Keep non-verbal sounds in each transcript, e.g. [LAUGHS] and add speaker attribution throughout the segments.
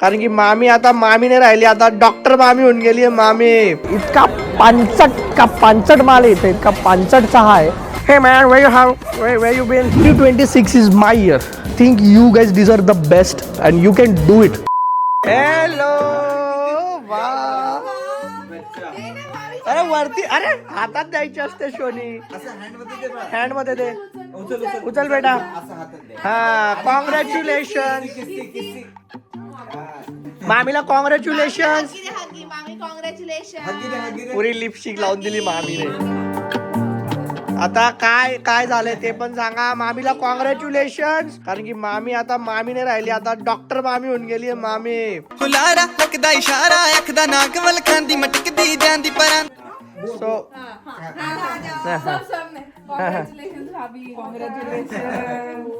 Speaker 1: कारण की मामी आता मामी नाही राहिली आता डॉक्टर मामी होऊन गेली आहे मामी. इतका पांचट का पांचट माल इथे इतका पांचट चहा आहे. Hey man way you have way you been three twenty six is my year think you guys deserve the best and you can do it hello अरे वरती अरे हातात द्यायची असते शोनी. हँडमध्ये दे. उचल बेटा. हा कॉंग्रॅच्युलेशन मामीला कॉंग्रॅच्युलेशन पुरी लिपस्टिक लावून दिली मामीने आता काय काय झालंय ते पण सांगा मामीला कॉंग्रॅच्युलेशन कारण की मामी आता मामी राहिली आता डॉक्टर मामी होऊन गेली मामी
Speaker 2: फुलारा एकदा इशारा एकदा नागवल खांदी मटकदी द्यांदी परां
Speaker 1: सो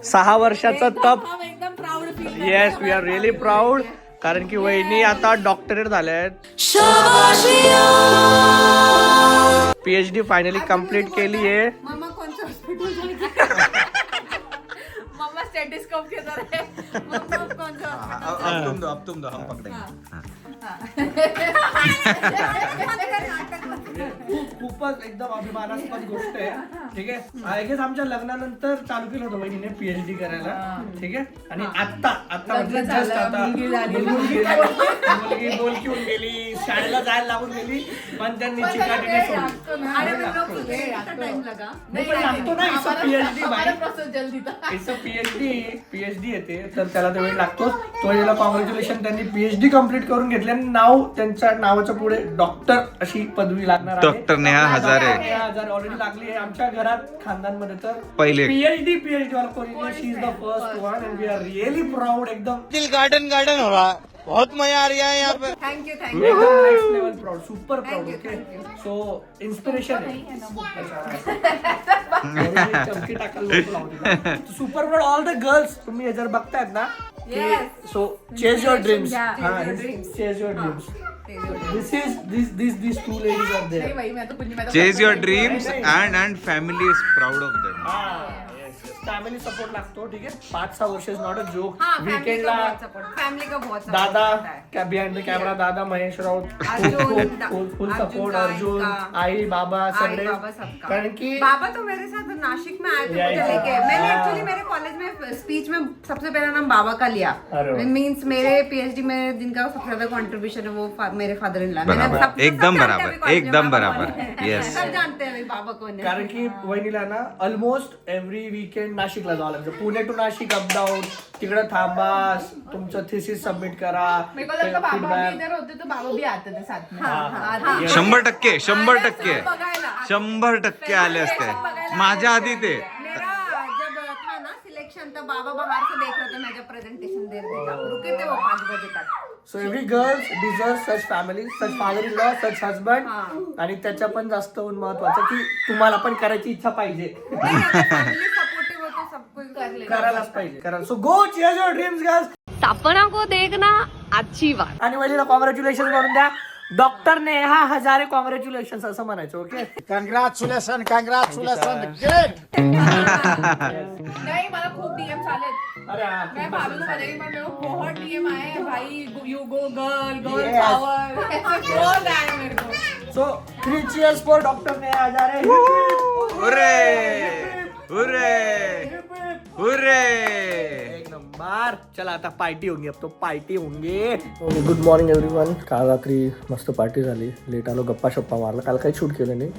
Speaker 1: सहा वर्षाचं तप
Speaker 3: एकदम proud feel
Speaker 1: yes we are really proud कारण की वहिनी आता डॉक्टरेट झाल्या आहेत पीएच डी फायनली कंप्लीट केली आहे
Speaker 3: मम्मा कोणतं हॉस्पिटल मम्मा स्टेटिस्कोप घेत आहे. मम्मा कोणतं hospital?
Speaker 4: अब तुम दो अब तुम दो हम पकड़ेंगे.
Speaker 1: खूप खूपच एकदम अभिमानास्पद गोष्ट आहे. ठीक आहे? आय गेस आमच्या लग्नानंतर चालू केलं होतं वहिनीने पीएचडी करायला. ठीक आहे? आणि आता आता म्हणजे
Speaker 3: झालं,
Speaker 1: आता
Speaker 3: मुलगी
Speaker 1: बोलकी होऊन गेली शाळेला जायला लागून गेली पण त्यांनी चिकाटीने सोडली.
Speaker 3: मैं लोग तुझे टाइम लगा
Speaker 1: नहीं, पण लागतो ना, इसं
Speaker 3: जल्दी था
Speaker 1: इथं पीएचडी पीएचडी येते. तर त्याला तर वेळ लागतोच. तो याला कॉंग्रॅच्युलेशन त्यांनी पीएचडी कंप्लीट करून घेतले आणि नाव त्यांच्या नावाच्या पुढे डॉक्टर अशी पदवी लागणार आहे.
Speaker 4: डॉक्टर नेहा हजारे.
Speaker 1: नेहा हजारे ऑलरेडी लागली आहे आमच्या घरात खानदानमध्ये. तर
Speaker 4: पहिले.
Speaker 1: पीएचडी पीएचडी वाला कोणी she is the first one and we are really proud एकदम.
Speaker 2: दिल गार्डन गार्डन हो रहा. है बहुत मजा आ रहा है यहाँ पे.
Speaker 3: थँक्यू थँक्यू
Speaker 1: एकदम next level proud super proud okay so inspiration super proud all the girls तुम्ही हे जर बघतायत ना
Speaker 3: Yes.
Speaker 1: So chase your dreams
Speaker 3: Yeah, chase your dreams.
Speaker 1: Chase your dreams this is this this this two ladies are
Speaker 3: नहीं
Speaker 1: there
Speaker 3: भाई मैं तो कुछ नहीं मैं तो
Speaker 4: चेज
Speaker 3: करती
Speaker 4: युअर
Speaker 3: हूँ.
Speaker 4: Dreams and and family is proud of them
Speaker 1: family support लागतो ठीक आहे पाच सहा वर्ष इज़ नॉट अ जोक
Speaker 3: हाँ फैमिली का
Speaker 1: वीकेंडला
Speaker 3: बहुत का बहुत support
Speaker 1: दादा
Speaker 3: होता है.
Speaker 1: क्या बिहाइंड द कॅमेरा दादा Mahesh
Speaker 3: Raut Arjun,
Speaker 1: full full
Speaker 3: Arjun
Speaker 1: support
Speaker 3: का,
Speaker 1: अर्जुन
Speaker 3: इनका.
Speaker 1: आई बाबा
Speaker 3: आई
Speaker 1: सगळे
Speaker 3: बाबा सबका
Speaker 1: कारण की
Speaker 3: बाबा तो मेरे साथ नासिक में आए थे
Speaker 1: Yeah,
Speaker 3: मुझे
Speaker 1: yeah.
Speaker 3: लेके मैंने
Speaker 1: हाँ.
Speaker 3: एक्चुअली मेरे कॉलेज में स्पीच में सबसे पहला नाम बाबा का लिया
Speaker 4: अरे वाह.
Speaker 3: मींस मेरे पीएचडी में जिनका सबसे ज़्यादा कंट्रीब्यूशन है वो फा- मेरे फादर इन लॉ
Speaker 4: बराबर. एकदम बराबर. एकदम बराबर. Yes.
Speaker 3: सब जानते हैं भाई बाबा कौन है
Speaker 1: कारण की वहिनीला ना ऑलमोस्ट एव्हरी वीकेंड नाशिकला जावं लागतं पुणे टू नाशिक अपडाऊन तिकडे थांबा तुमचं थिसिस सबमिट करा.
Speaker 5: मेरे को लगता बाबा भी
Speaker 1: feedback.
Speaker 5: इधर होते तो बाबा भी आते थे साथ में
Speaker 3: हाँ, हाँ, हाँ.
Speaker 4: शंभर टक्के शंभर टक्के.
Speaker 3: बघायला.
Speaker 4: शंभर टक्के आले असते. माझ्या आधी ते.
Speaker 3: मेरा जब था ना सिलेक्शन तब बाबा बाहर से देख रहे थे मैं जब प्रेजेंटेशन दे रही थी. रुके थे वो पाँच बजे तक.
Speaker 1: So every girls deserve such family such father in law such husband आणि त्याच्या पण जास्त होऊन महत्वाचं की तुम्हाला पण करायची इच्छा पाहिजे.
Speaker 3: कर लेगा।
Speaker 1: करायलाच पाहिजे. करा so go chair your dreams girls
Speaker 6: Sapna को देखना अच्छी बात.
Speaker 1: आणि वहिनीला कॉंग्रॅच्युलेशन करून द्या. डॉक्टर नेहा हजारे कॉंग्रॅच्युलेशन असं म्हणायचं ओके
Speaker 7: Congratulations, congratulations, great.
Speaker 5: नहीं मतलब खूब डीएम आले
Speaker 1: अरे हा,
Speaker 5: मैं भाभी को बताई पर मेरे को बहुत डीएम आए हैं भाई you go girl girl
Speaker 1: Yes.
Speaker 5: Power ऐसे बहुत आए मेरे को.
Speaker 1: So three
Speaker 4: cheers for doctor
Speaker 1: Neha Hazare चला आता पार्टी होंगी अब तो पार्टी होंगे गुड मॉर्निंग एव्हरीवन काल रात्री मस्त पार्टी झाली. लेट आलो गप्पा शप्पा मारला. काल काही शूट केलं नाही.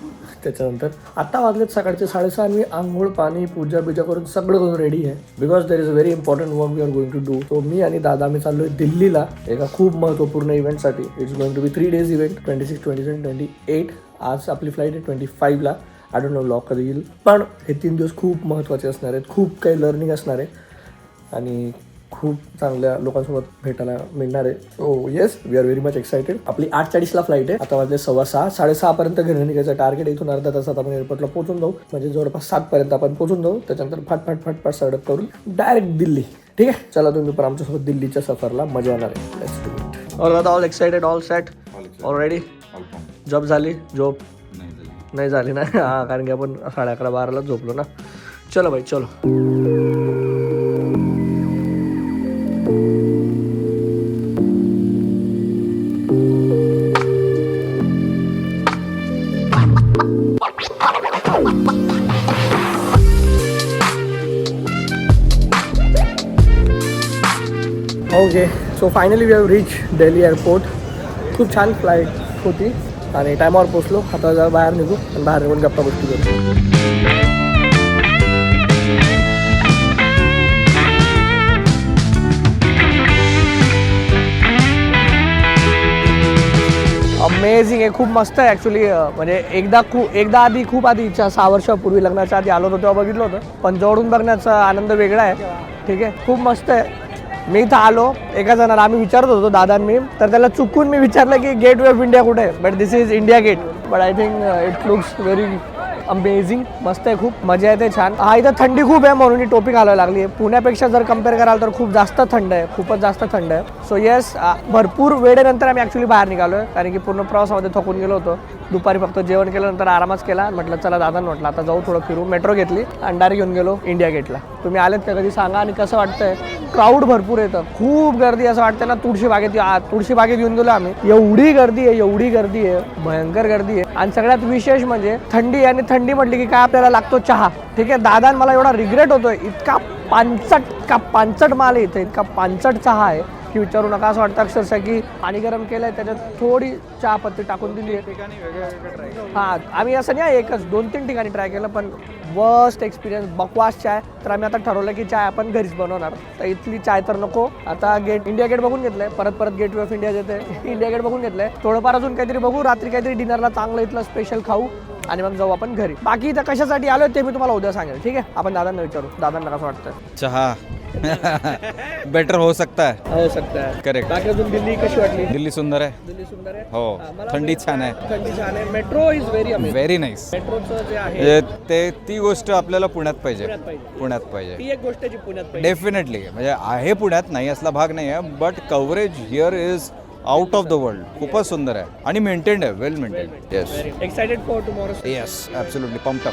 Speaker 1: त्याच्यानंतर आता वाजलेत सकाळचे साडेसहा मी आंघोळ पाणी पूजा बिजा करून सगळं करून रेडी आहे. Because there is a very important work we are going to do so मी आणि दादा मी चाललोय दिल्लीला एका खूप महत्त्वपूर्ण इव्हेंटसाठी it's going to be three days event twenty six twenty seven twenty eight आज आपली फ्लाईट आहे ट्वेंटी फाईव्हला आय डोंट नो लॉक कधी येईल पण हे तीन दिवस खूप महत्त्वाचे असणार आहेत. खूप काही लर्निंग असणार आहे. आणि खूप चांगल्या लोकांसोबत भेटायला मिळणार आहे. So yes we are very much excited आपली आठ चाळीसला फ्लाईट आहे. आता वाजले सव्वा सहा साडेसहापर्यंत घरी निघायचं टार्गेट इथून अर्धा तासात आपण एअरपोर्टला पोहोचून जाऊ. म्हणजे जवळपास सातपर्यंत आपण पोहोचून जाऊ. त्याच्यानंतर फाट फाट फाट फाट सडक करून डायरेक्ट दिल्ली. ठीक आहे? चला तुम्ही पण आमच्यासोबत दिल्लीच्या सफरला मजा येणार आहे. All all excited all set already job झाली? जॉब नाही झाली ना? [LAUGHS] हा कारण की आपण साडे अकरा बाराला झोपलो ना. चलो भाई चलो. So finally we have reach Delhi airport खूप छान फ्लाईट होती. आणि टायमावर पोचलो आता जरा बाहेर निघू आणि बाहेर निघून गप्पा गोष्टी करू. अमेझिंग आहे. खूप मस्त आहे. ॲक्च्युली म्हणजे एकदा खूप एकदा आधी खूप आधी इच्छा सहा वर्षापूर्वी लग्नाच्या आधी आलो होतो तेव्हा बघितलं होतं. पण जवळून बघण्याचा आनंद वेगळा आहे. ठीक आहे? खूप मस्त आहे. मी इथं आलो एका जणाला आम्ही विचारत होतो दादा मी तर त्याला चुकून मी विचारलं की गेट वे ऑफ इंडिया कुठे आहे? But this is India gate but I think it looks very amazing मस्त आहे खूप मजा येते छान. हा इथं थंडी खूप आहे म्हणून ही टोपी घालावी लागली आहे. पुण्यापेक्षा जर कंपेअर कराल तर खूप जास्त थंड आहे खूपच जास्त थंड आहे. सो येस भरपूर वेळेनंतर आम्ही ॲक्च्युली बाहेर निघालो आहे कारण की पूर्ण प्रवासामध्ये थकून गेलो होतो. दुपारी फक्त जेवण केल्यानंतर आरामच केला म्हटलं चला दादा म्हटलं आता जाऊ थोडं फिरू मेट्रो घेतली अंडारी घेऊन गेलो इंडिया गेटला तुम्ही आलेत का कधी? सांगा आणि कसं वाटतंय? क्राऊड भरपूर येतं. खूप गर्दी असं वाटतं ना तुळशी बागेत आ- तुळशी बागेत येऊन गेलो आम्ही. एवढी गर्दी आहे एवढी गर्दी आहे. भयंकर गर्दी आहे. आणि सगळ्यात विशेष म्हणजे थंडी आणि थंडी म्हटली की काय आपल्याला लागतो चहा. ठीक आहे? दादा मला एवढा रिग्रेट होतोय. इतका पानचट का पानचट माल आहे इथे. इतका पानचट चहा आहे. की विचारू नका. असं वाटतं अक्षरशः की पाणी गरम केलंय त्याच्यात थोडी चहा पत्ती टाकून दिली आहे. हां आम्ही असं नाही एकच दोन तीन ठिकाणी ट्राय केलं पण वर्स्ट एक्सपिरियन्स बकवास चाय तर आम्ही आता ठरवलं की चाय आपण घरीच बनवणार. तर इथली चाय तर नको. आता गेट इंडिया गेट बघून घेतलंय. परत परत गेट वे ऑफ इंडिया येते. [LAUGHS] इंडिया गेट बघून घेतलंय. थोडंफार अजून काहीतरी बघू. रात्री काहीतरी डिनरला चांगलं इथलं स्पेशल खाऊ आणि मग जाऊ आपण घरी. बाकी इथं कशासाठी आलो ते मी तुम्हाला उद्या सांगेल. ठीक आहे? आपण दादांना विचारू. दादांना कसं वाटतं
Speaker 4: चहा. [LAUGHS] बेटर हो सकता है.
Speaker 1: हो सकता है.
Speaker 4: Correct.
Speaker 1: बाकी अजून दिल्ली कशी वाटली?
Speaker 4: दिल्ली सुंदर आहे
Speaker 1: दिल्ली सुंदर आहे
Speaker 4: हो.
Speaker 1: हा, मला
Speaker 4: थंडी छान आहे.
Speaker 1: थंडी छान आहे. Metro is very amazing
Speaker 4: very nice
Speaker 1: मेट्रोचं जे आहे
Speaker 4: ते ती गोष्ट आपल्याला पुण्यात पाहिजे.
Speaker 1: पुण्यात पाहिजे.
Speaker 4: पुण्यात पाहिजे.
Speaker 1: ती एक गोष्ट जी पुण्यात पाहिजे.
Speaker 4: डेफिनेटली म्हणजे आहे पुण्यात नाही असला भाग नाही आहे but coverage here is out of the world खूपच सुंदर आहे. आणि मेंटेन्ड आहे.
Speaker 1: Well maintained yes
Speaker 4: excited for tomorrow yes
Speaker 1: absolutely pump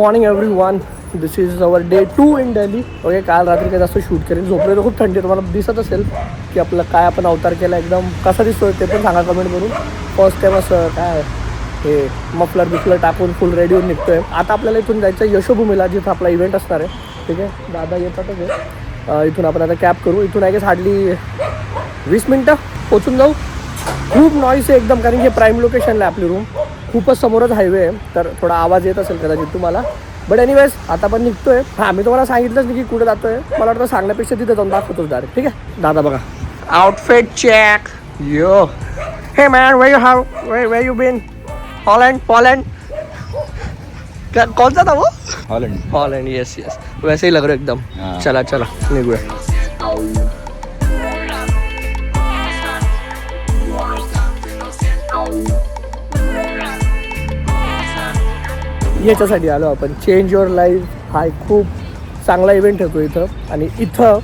Speaker 1: morning everyone this is our day two in Delhi okay काल रात्री काही जास्त शूट केली. झोपले तर खूप थंडी आहे. तुम्हाला दिसत असेल की आपलं काय आपण अवतार केला एकदम कसा दिसतोय ते पण सांगा कमेंट करून फर्स्ट टाईम असं काय हे मफलर बिफलर टाकून फुल रेडी होऊन निघतोय. आता आपल्याला इथून जायचं आहे यशोभूमीला जिथं आपला इव्हेंट असणार आहे. ठीक आहे? दादा येतातच आहे इथून आपण आता कॅब करू. इथून आहे गेस हार्डली वीस मिनटं पोचून जाऊ. खूप नॉईस आहे एकदम कारण की प्राईम लोकेशनला आहे आपली रूम खूपच समोरच हायवे आहे तर थोडा आवाज येत असेल कदाचित तुम्हाला. बट एनिवेज आता पण निघतोय. हां मी तुम्हाला सांगितलंच नाही की कुठे जातोय. मला वाटतं सांगण्यापेक्षा तिथे जाऊन दाखवतोच डायरेक्ट ठीक आहे? दादा बघा. Outfit check yo hey man way you have way way you been Holland Poland कौन सा था वो?
Speaker 4: हॉलंड
Speaker 1: हॉलैंड यस यस वैसे ही लग रहा है एकदम। चला चला निघूया. याच्यासाठी आलो आपण. चेंज युअर लाईफ हा एक खूप चांगला इव्हेंट होतो इथं. आणि इथं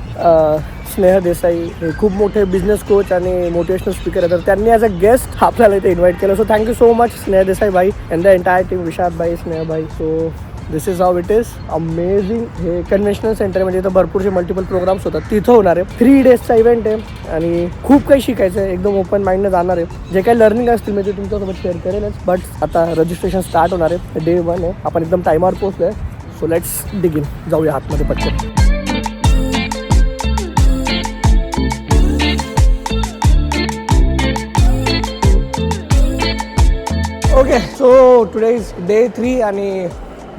Speaker 1: स्नेह देसाई हे खूप मोठे बिझनेस कोच आणि मोटिवेशनल स्पीकर आहेत. तर त्यांनी ॲज अ गेस्ट आपल्याला इथे इन्व्हाइट केलं. So thank you so much Sneh Desai bhai and the entire team Vishad bhai Sneh bhai so this is how it is amazing हे कन्व्हेन्शनल सेंटर म्हणजे इथं भरपूरसे मल्टिपल प्रोग्राम्स होतात. तिथं होणार आहे. थ्री डेजचा इव्हेंट आहे. आणि खूप काही शिकायचं आहे. एकदम ओपन माइंडने जाणार आहे. जे काही लर्निंग असतील मी ते तुमच्यासोबत शेअर करेनच बट आता रजिस्ट्रेशन स्टार्ट होणार आहे. डे वन आहे. आपण एकदम टायमावर पोहोचलो आहे सो लेट्स डिगिन जाऊया आतमध्ये पटकन. Okay so today is day three आणि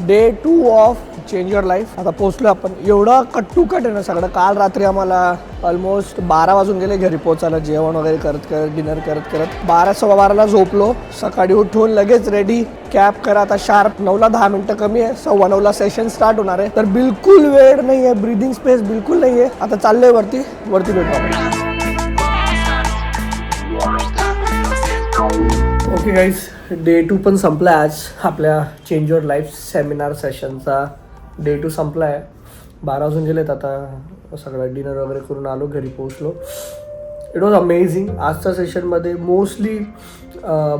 Speaker 1: day two of change your life आता पोचलो आपण. एवढं कट्टू कट आहे ना सगळं. काल रात्री आम्हाला ऑलमोस्ट बारा वाजून गेले घरी पोचायला जेवण वगैरे करत करत डिनर करत करत. बारा सव्वा बाराला झोपलो. सकाळी उठून लगेच रेडी कॅब करा आता शार्प नऊला दहा मिनटं कमी आहे. सव्वा नऊला सेशन स्टार्ट होणार आहे. तर बिलकुल वेळ नाही आहे ब्रिदिंग स्पेस बिलकुल नाही आहे आता चाललंय वरती. वरती भेटू ओके गाईज डे टू पण संपला आहे आज आपल्या चेंज युअर लाईफ सेमिनार सेशनचा डे टू संपला आहे बारा वाजून गेलेत आता. सगळं डिनर वगैरे करून आलो घरी पोहोचलो. इट वॉज अमेझिंग आजच्या सेशनमध्ये मोस्टली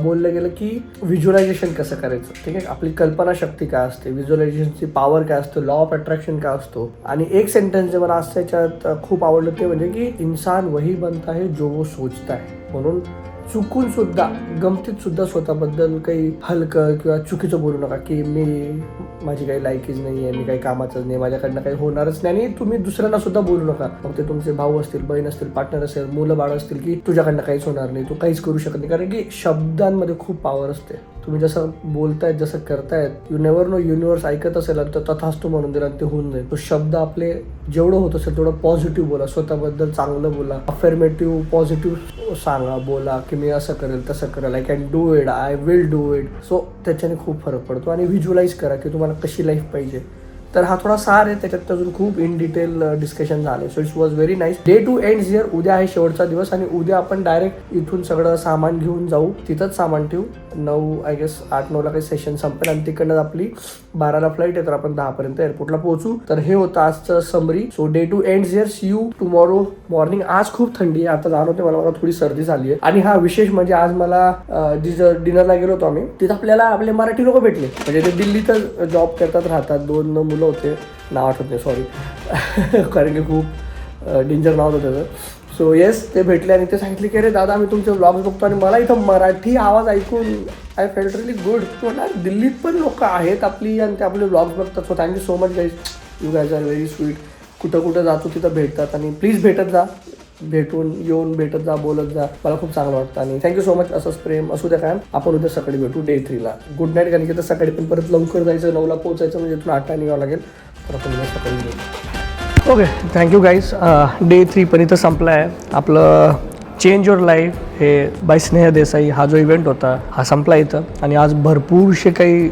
Speaker 1: बोललं गेलं की व्हिज्युअलायझेशन कसं करायचं? ठीक आहे? आपली कल्पनाशक्ती काय असते? व्हिज्युअलायझेशनची पॉवर काय असतो? लॉ ऑफ अट्रॅक्शन काय असतो? आणि एक सेंटेन्स जे मला आज त्याच्यात खूप आवडलं ते म्हणजे की इन्सान वही बनता है जो वो सोचता है. म्हणून चुकून सुद्धा गमतीत सुद्धा स्वतःबद्दल काही हलकं किंवा चुकीचं बोलू नका की मी माझी काही लायकीच नाही आहे मी काही कामाचंच नाही माझ्याकडनं काही होणारच नाही. आणि तुम्ही दुसऱ्यांना सुद्धा बोलू नका. मग ते तुमचे भाऊ असतील बहीण असतील पार्टनर असेल मुलं बाळ असतील की तुझ्याकडनं काहीच होणार नाही तू काहीच करू शकत नाही. कारण की शब्दांमध्ये खूप पॉवर असते. तुम्ही जसं बोलतायत जसं करतायत यू नेवर नो युनिवर्स ऐकत असेल आणि तो तथास्तू म्हणून दिला आणि ते होऊन जाईल. तो शब्द आपले जेवढं होत असेल तेवढं पॉझिटिव्ह बोला स्वतःबद्दल चांगलं बोला अफर्मेटिव्ह पॉझिटिव्ह सांगा बोला की मी असं करेल तसं करेल I can do it I will do it so त्याच्याने खूप फरक पडतो आणि व्हिज्युलाइज करा की तुम्हाला कशी लाईफ पाहिजे. तर हा थोडा सार आहे त्याच्यात अजून खूप इन डिटेल डिस्कशन झाले so it's was very nice day two end here उद्या आहे शेवटचा दिवस आणि उद्या आपण डायरेक्ट इथून सगळं सामान घेऊन जाऊ. तिथंच सामान ठेवू. नऊ आय गेस आठ नऊला काही सेशन संपेल आणि तिकडनं आपली बाराला फ्लाईट आहे तर आपण दहापर्यंत एअरपोर्टला पोहोचू. तर हे होतं आजचं summary so day two end here see you tomorrow morning आज खूप थंडी आहे. आता जाणवते मला मला थोडी सर्दी झाली आहे आणि हा विशेष म्हणजे आज मला जिथं डिनरला गेलो होतो आम्ही. तिथं आपल्याला आपले मराठी लोक भेटले. म्हणजे ते दिल्लीतच जॉब करतात राहतात. दोन मुलं होते. नाव आठवत नाही सॉरी [LAUGHS] कारण की खूप डेंजर नाव होतं त्याचं सो येस ते भेटले आणि ते सांगितले की अरे दादा मी तुमचे ब्लॉग्स बघतो आणि मला इथं मराठी आवाज ऐकून आय फेल्ट रिली गुड म्हणणार दिल्लीत पण लोक आहेत आपली आणि ते आपले ब्लॉग्स बघतात. So thank you so much guys you guys are very sweet कुठं कुठं जातो तिथं भेटतात आणि प्लीज भेटत जा. भेटून येऊन भेटत जा बोलत जा. मला खूप चांगलं वाटतं आणि थँक्यू सो मच असंच प्रेम असू द्या काय आपण उद्या सकाळी भेटू डे थ्रीला गुड नाईट कारण की तर सकाळी पण परत लवकर जायचं नऊला पोहोचायचं म्हणजे इथून आठला निघावं लागेल. तर आपण उद्या सकाळी भेटू. Okay thank you guys day three पण इथं संपला आहे आपलं चेंज युअर लाईफ हे बाय स्नेह देसाई हा जो इव्हेंट होता हा संपला इथं. आणि आज भरपूरसे काही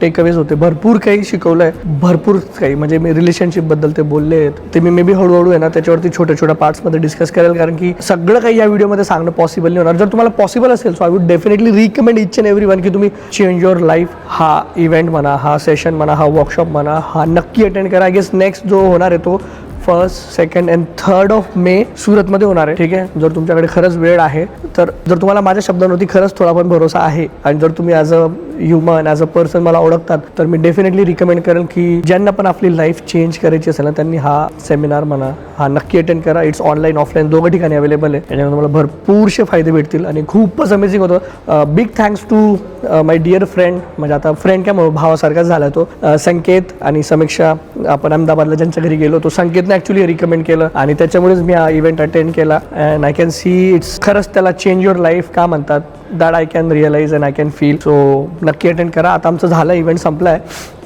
Speaker 1: टेकअवेज होते. भरपूर काही शिकवलं आहे भरपूर काही. म्हणजे मी रिलेशनशिपबद्दल ते बोलले आहेत. ते मी मे बी हळूहळू आहे ना त्याच्यावरती छोट्या छोट्या पार्ट्समध्ये डिस्कस करेल कारण की सगळं काही या व्हिडिओमध्ये सांगणं पॉसिबल नाही होणार. जर तुम्हाला पॉसिबल असेल so I would definitely recommend each and every one की तुम्ही चेंज युअर लाईफ हा इव्हेंट म्हणा हा सेशन म्हणा हा वर्कशॉप म्हणा हा नक्की अटेंड करा. गेस नेक्स्ट जो होणार आहे तो first second and third of May सुरतमध्ये होणार आहे. ठीक आहे? जर तुमच्याकडे खरंच वेळ आहे तर जर तुम्हाला माझ्या शब्दांवरती खरंच थोडा पण भरोसा आहे आणि जर तुम्ही as a human as a person मला ओळखतात तर मी डेफिनेटली रिकमेंड करेन की ज्यांना पण आपली लाईफ चेंज करायची असेल ना त्यांनी हा सेमिनार म्हणा हा नक्की अटेंड करा. इट्स ऑनलाईन ऑफलाईन दोघं ठिकाणी अवेलेबल आहे. त्याच्यामुळे तुम्हाला भरपूरसे फायदे भेटतील आणि खूपच अमेझिंग होतं. Big thanks to my dear friend म्हणजे आता फ्रेंड काय भावासारखाच झाला तो. संकेत आणि समीक्षा आपण अहमदाबादला ज्यांच्या घरी गेलो तो संकेतने ॲक्च्युली रिकमेंड केलं आणि त्याच्यामुळेच मी हा इव्हेंट अटेंड केला. And I can see it's खरंच त्याला चेंज युअर लाईफ का म्हणतात? That I can realise and I can feel so नक्की अटेंड करा. आता आमचं झालं इव्हेंट संपला आहे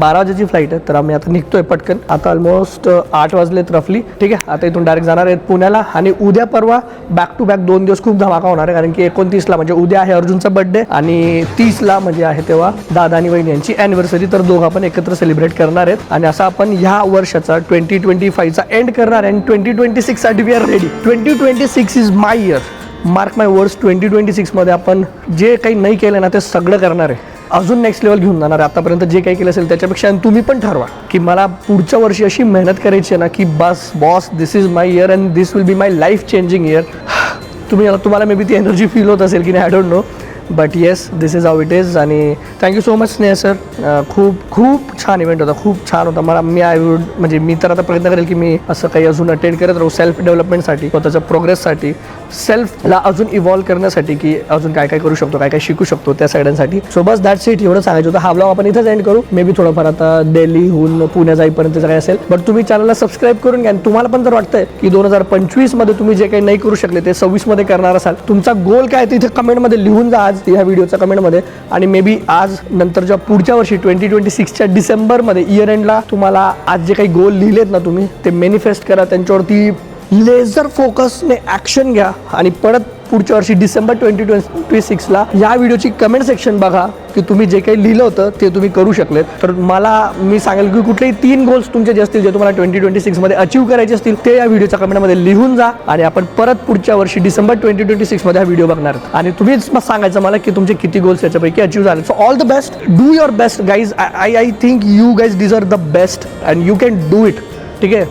Speaker 1: बारा वाजेची फ्लाईट आहे. तर आम्ही आता निघतोय पटकन. आता ऑलमोस्ट आठ वाजलेत रफली ठीक आहे? आता इथून डायरेक्ट जाणार आहेत पुण्याला. आणि उद्या परवा बॅक टू बॅक दोन दिवस खूप धमाका होणार आहे. कारण की एकोणतीसला म्हणजे उद्या आहे अर्जुनचा बर्थडे आणि तीसला म्हणजे आहे तेव्हा दादा आणि वहिनी यांची अॅनिव्हर्सरी तर दोघं आपण एकत्र सेलिब्रेट करणार आहेत. आणि असं आपण ह्या वर्षाचा ट्वेंटी ट्वेंटी फाईव्हचा एंड करणार आहे. आणि twenty twenty सिक्ससाठी we are ready twenty twenty six is my year mark my words twenty twenty सिक्समध्ये आपण जे काही नाही केलं ना ते सगळं करणार आहे. अजून नेक्स्ट लेवल घेऊन जाणार आहे. आतापर्यंत जे काही केलं असेल त्याच्यापेक्षा आणि तुम्ही पण ठरवा की मला पुढच्या वर्षी अशी मेहनत करायची आहे ना की बस boss this is my year and this will be my life changing year तुम्ही तुम्हाला मे बी ती एनर्जी फील होत असेल की नाही I don't know but yes this is how it is आणि thank you so much Sneh sir खूप खूप छान इव्हेंट होता. खूप छान होता. मला मी आय वुड म्हणजे मी तर आता प्रयत्न करेल की मी असं काही अजून अटेंड करत राहू. सेल्फ डेव्हलपमेंटसाठी स्वतःच्या प्रोग्रेससाठी सेल्फला अजून इव्हॉल्व करण्यासाठी की अजून काय काय करू शकतो काय काय शिकू शकतो त्या साईडांसाठी सो बस दॅट सीट एवढं सांगायचं होतं. हा ब्लॉग आपण इथंच एंड करू. मे बी थोडंफार आता दिल्लीहून पुण्या जाईपर्यंत काय असेल. बट तुम्ही चॅनलला सबस्क्राईब करून घ्या. आणि तुम्हाला पण जर वाटतंय की दोन हजार पंचवीसमध्ये तुम्ही जे काही नाही करू शकले ते सव्वीसमध्ये करणार असाल. तुमचा गोल काय तिथे कमेंटमध्ये लिहून जा. आज या व्हिडिओच्या कमेंटमध्ये. आणि मे बी आज नंतर जेव्हा पुढच्या वर्षी ट्वेंटी ट्वेंटी सिक्सच्या डिसेंबरमध्ये इयर एंडला तुम्हाला आज जे काही गोल लिहिलेत ना तुम्ही ते मॅनिफेस्ट करा. त्यांच्यावरती लेझर फोकसने ॲक्शन घ्या. आणि परत पुढच्या वर्षी डिसेंबर ट्वेंटी ट्वेंटी सिक्सला या व्हिडिओची कमेंट सेक्शन बघा की तुम्ही जे काही लिहिलं होतं ते तुम्ही करू शकलेत. तर मला मी सांगेल की कुठलेही तीन गोल्स तुमचे जे असतील जे तुम्हाला ट्वेंटी ट्वेंटी सिक्समध्ये अचीव करायचे असतील ते या व्हिडिओच्या कमेंटमध्ये लिहून जा आणि आपण परत पुढच्या वर्षी डिसेंबर ट्वेंटी ट्वेंटी सिक्समध्ये हा व्हिडिओ बघणार. आणि तुम्हीच मग सांगायचं मला की तुमचे किती गोल्स याच्यापैकी अचीव झाले. So all the best do your best guys I I think you guys deserve the best and you can do it ठीक आहे?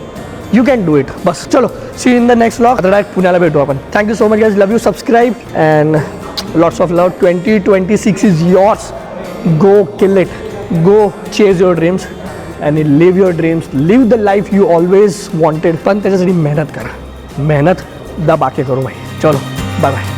Speaker 1: यू कॅन डू इट बस चलो see in the next blog आता direct पुण्याला भेटू आपण thank you so much guys love you subscribe and lots of love twenty twenty six is yours go kill it go chase your dreams आणि live your dreams live the life you always wanted पण त्याच्यासाठी मेहनत करा मेहनत दबा के करू भाई चलो बाय बाय